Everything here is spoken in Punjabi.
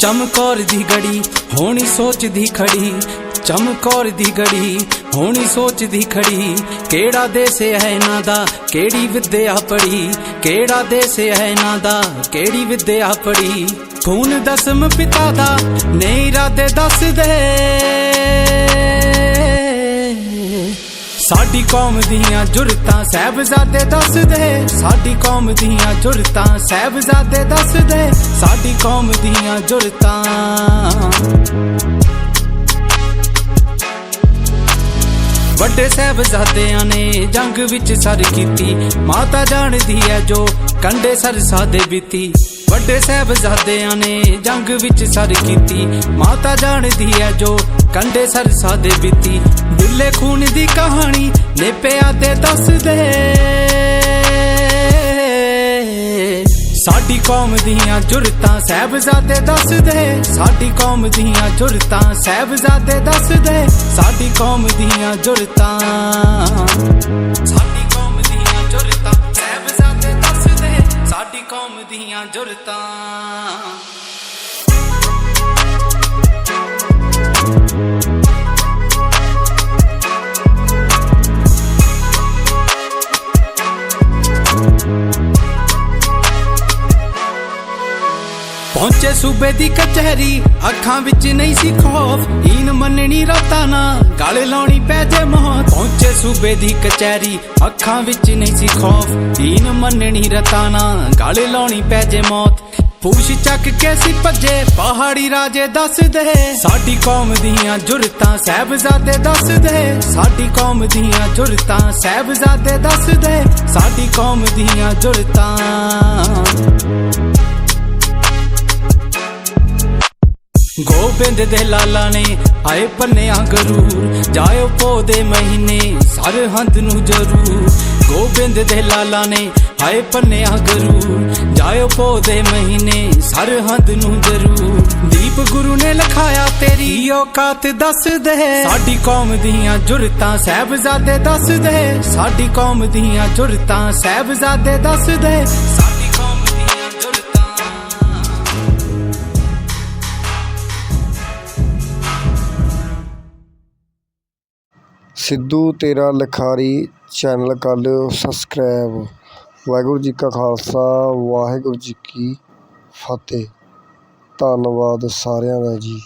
ਚਮਕੌਰ ਦੀ ਗੜੀ, ਹੋਣੀ ਸੋਚਦੀ ਖੜੀ। ਚਮਕੌਰ ਦੀ ਗੜੀ, ਹੋਣੀ ਸੋਚਦੀ ਖੜੀ। ਕਿਹੜਾ ਦੇਸ ਹੈ ਇਹਨਾਂ ਦਾ, ਕਿਹੜੀ ਵਿਦਿਆ ਪੜੀ ਕਿਹੜਾ ਦੇਸ ਹੈ ਇਹਨਾਂ ਦਾ, ਕਿਹੜੀ ਵਿਦਿਆ ਪੜੀ ਖੂਨ ਦਸਮ ਪਿਤਾ ਦਾ ਨੇ ਇਰਾਦੇ ਦੱਸਦੇ। ਸਾਡੀ ਕੌਮ ਦੀਆਂ ਜੁਰਤਾਂ ਸਹਿਬਜ਼ਾਦੇ ਦੱਸਦੇ। ਸਾਡੀ ਕੌਮ ਦੀਆਂ ਜੁਰਤਾਂ ਸਹਿਬਜ਼ਾਦੇ ਦੱਸਦੇ। ਸਾਡੀ ਕੌਮ ਦੀਆਂ ਜੁਰਤਾਂ। ਵੱਡੇ ਸਹਿਬਜ਼ਾਦਿਆਂ ਨੇ ਜੰਗ ਵਿੱਚ ਸਰ ਕੀਤੀ। ਮਾਤਾ ਜਾਣਦੀ ਹੈ ਜੋ ਕੰਡੇ ਸਰਸਾ ਦੇ ਬੀਤੀ। ਵੱਡੇ ਸਹਿਬਜ਼ਾਦਿਆਂ ਨੇ ਜੰਗ ਵਿੱਚ ਸਰ ਕੀਤੀ। ਮਾਤਾ ਜਾਣਦੀ ਹੈ ਜੋ ਕੰਡੇ ਸਰਸਾ ਦੇ ਬੀਤੀ। ਦੁੱਲੇ ਖੂਨ ਦੀ ਕਹਾਣੀ ਨੇਪਿਆ ਤੇ ਦੱਸਦੇ। ਸਾਡੀ ਕੌਮ ਦੀਆਂ ਜੁਰਤਾਂ ਸਹਿਬਜ਼ਾਦੇ ਦੱਸਦੇ। ਸਾਡੀ ਕੌਮ ਦੀਆਂ ਜੁਰਤਾਂ ਸਹਿਬਜ਼ਾਦੇ ਦੱਸਦੇ। ਸਾਡੀ ਕੌਮ ਦੀਆਂ ਜੁਰਤਾਂ, ਸਾਡੀ ਕੌਮ ਦੀਆਂ ਜੁਰਤਾਂ ਸਹਿਬਜ਼ਾਦੇ ਦੱਸਦੇ। ਸਾਡੀ ਕੌਮ ਦੀਆਂ ਜੁਰਤਾਂ। ਪਹੁੰਚੇ ਸੂਬੇ ਦੀ ਕਚਹਿਰੀ, ਅੱਖਾਂ ਵਿੱਚ ਨਹੀਂ ਸੀ ਖੌਫ ਈਨ ਮੰਨਣੀ ਰਾਤਾਂ ਨਾ, ਗਾਲੇ ਲਾਉਣੀ ਪੈ ਜੇ ਮੌਤ। ਪਹੁੰਚੇ ਸੂਬੇ ਦੀ ਕਚਹਿਰੀ, ਅੱਖਾਂ ਵਿੱਚ ਨਹੀਂ ਸੀ ਖੌਫ ਈਨ ਮੰਨਣੀ ਰਾਤਾਂ ਨਾ, ਗਾਲੇ ਲਾਉਣੀ ਪੈ ਜੇ ਮੌਤ। ਪੂਛ ਚੱਕ ਕੇ ਸੀ ਭੱਜੇ, ਪਹਾੜੀ ਰਾਜੇ ਦੱਸਦੇ, ਸਾਡੀ ਕੌਮ ਦੀਆਂ ਜੁਰਤਾਂ ਸਹਿਬਜ਼ਾਦੇ ਦੱਸਦੇ। ਸਾਡੀ ਕੌਮ ਦੀਆਂ ਜੁਰਤਾਂ ਸਹਿਬਜ਼ਾਦੇ ਦੱਸਦੇ, ਸਾਡੀ ਕੌਮ ਦੀਆਂ ਜੁਰਤਾਂ। ਗੋਬਿੰਦ ਦੇ ਲਾਲਾ ਨੇ ਆਏ ਪੰਨਿਆ ਗਰੂਰ ਜਾਇਓ ਪੋ ਦੇ ਮਹੀਨੇ, ਸਰਹੰਦ ਨੂੰ ਜਰੂਰ। ਗੋਬਿੰਦ ਦੇ ਲਾਲਾ ਨੇ ਆਏ ਪੰਨਿਆ ਗਰੂਰ ਜਾਇਓ ਪੋ ਦੇ ਮਹੀਨੇ, ਸਰਹੰਦ ਨੂੰ ਜਰੂਰ। ਦੀਪ ਗੁਰੂ ਨੇ ਲਖਾਇਆ, ਤੇਰੀ ਔਕਾਤ ਦੱਸ ਦੇ। ਸਾਡੀ ਕੌਮ ਦੀਆਂ ਜੁਰਤਾਂ ਸਹਿਬਜ਼ਾਦੇ ਦੱਸਦੇ ਸਾਡੀ ਕੌਮ ਦੀਆਂ ਜੁਰਤਾਂ ਸਹਿਬਜ਼ਾਦੇ ਦੱਸ ਦੇ। ਸਿੱਧੂ, ਤੇਰਾ ਲਿਖਾਰੀ ਚੈਨਲ ਕਰ ਲਿਓ ਸਬਸਕ੍ਰਾਈਬ। ਵਾਹਿਗੁਰੂ ਜੀ ਕਾ ਖਾਲਸਾ, ਵਾਹਿਗੁਰੂ ਜੀ ਕੀ ਫਤਿਹ। ਧੰਨਵਾਦ ਸਾਰਿਆਂ ਦਾ ਜੀ।